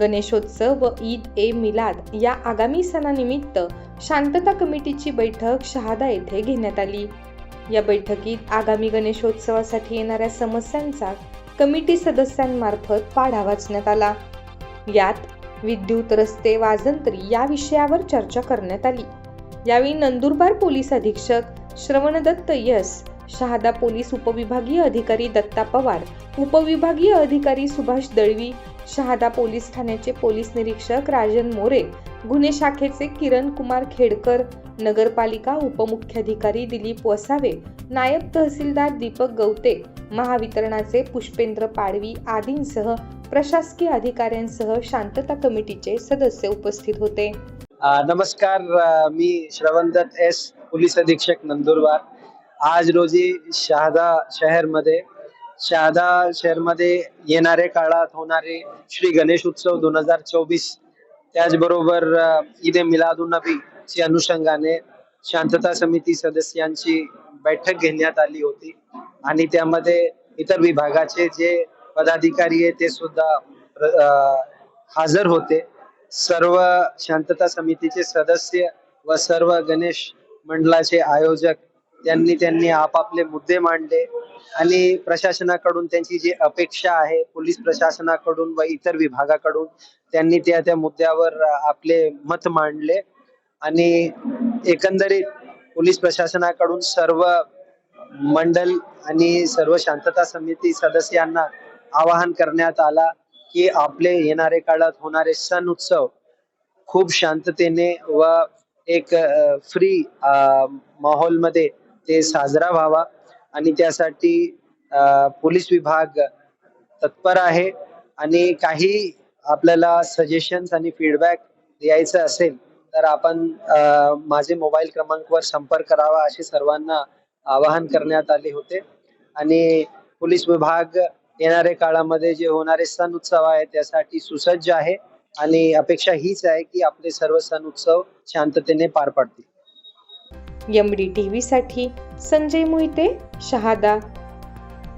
गणेशोत्सव व ईद ए मिलाद या आगामी सणानिमित्त शांतता कमिटीची बैठक शहादा येथे घेण्यात आली. या बैठकीत आगामी गणेशोत्सवासाठी येणाऱ्या समस्यांचा कमिटी सदस्यांमार्फत पाढा वाचण्यात आला. यात विद्युत रस्ते वाजंत्री या विषयावर चर्चा करण्यात आली. यावेळी नंदुरबार पोलीस अधीक्षक श्रवणदत्त यस शहादा पोलीस उपविभागीय अधिकारी दत्ता पवार उपविभागीय अधिकारी सुभाष दळवी शहादा पोलीस ठाण्याचे पोलीस निरीक्षक राजन मोरे गुन्हे शाखेचे किरण कुमार खेडकर नगरपालिका उपमुख्याधिकारी दिलीप वसावे नायब तहसीलदार दीपक गवते महावितरणाचे पुष्पेंद्र पाडवी आदींसह प्रशासकीय अधिकाऱ्यांसह शांतता कमिटीचे सदस्य उपस्थित होते. नमस्कार मी श्रवणदत्त एस पोलीस अधीक्षक नंदुरबार. आज रोजी शहादा शहरमध्ये शहादा शहरमध्ये येणाऱ्या काळात होणारे श्री गणेश उत्सव दोन हजार चोवीस त्याचबरोबर ईद ए मिलादुन नबीच्या अनुषंगाने शांतता समिती सदस्यांची बैठक घेण्यात आली होती. आणि त्यामध्ये इतर विभागाचे जे पदाधिकारी आहे ते सुद्धा हजर होते. सर्व शांतता समितीचे सदस्य व सर्व गणेश मंडळाचे आयोजक त्यांनी त्यांनी आपापले मुद्दे मांडले. आणि प्रशासनाकडून त्यांची जी अपेक्षा आहे पोलीस प्रशासनाकडून व इतर विभागाकडून त्यांनी त्या त्या मुद्द्यावर आपले मत मांडले. आणि एकंदरीत पोलीस प्रशासनाकडून सर्व मंडल आणि सर्व शांतता समिती सदस्यांना आवाहन करण्यात आला की आपले येणारे काळात होणारे सण उत्सव खूप शांततेने व एक फ्री माहोलमध्ये ते साजरा व्हावा. आणि त्यासाठी पोलीस विभाग तत्पर आहे आणि काही आपल्याला सजेशन्स आणि फीडबॅक द्यायचं असेल तर आपण माझे मोबाईल क्रमांकवर संपर्क करावा असे सर्वांना आवाहन करण्यात आले होते. आणि पोलीस विभाग येणाऱ्या काळामध्ये जे होणारे सण उत्सव आहे त्यासाठी सुसज्ज आहे आणि अपेक्षा हीच आहे की आपले सर्व सण उत्सव शांततेने पार पडतील. एम डी टी व्हीसाठी संजय मोहिते शहादा.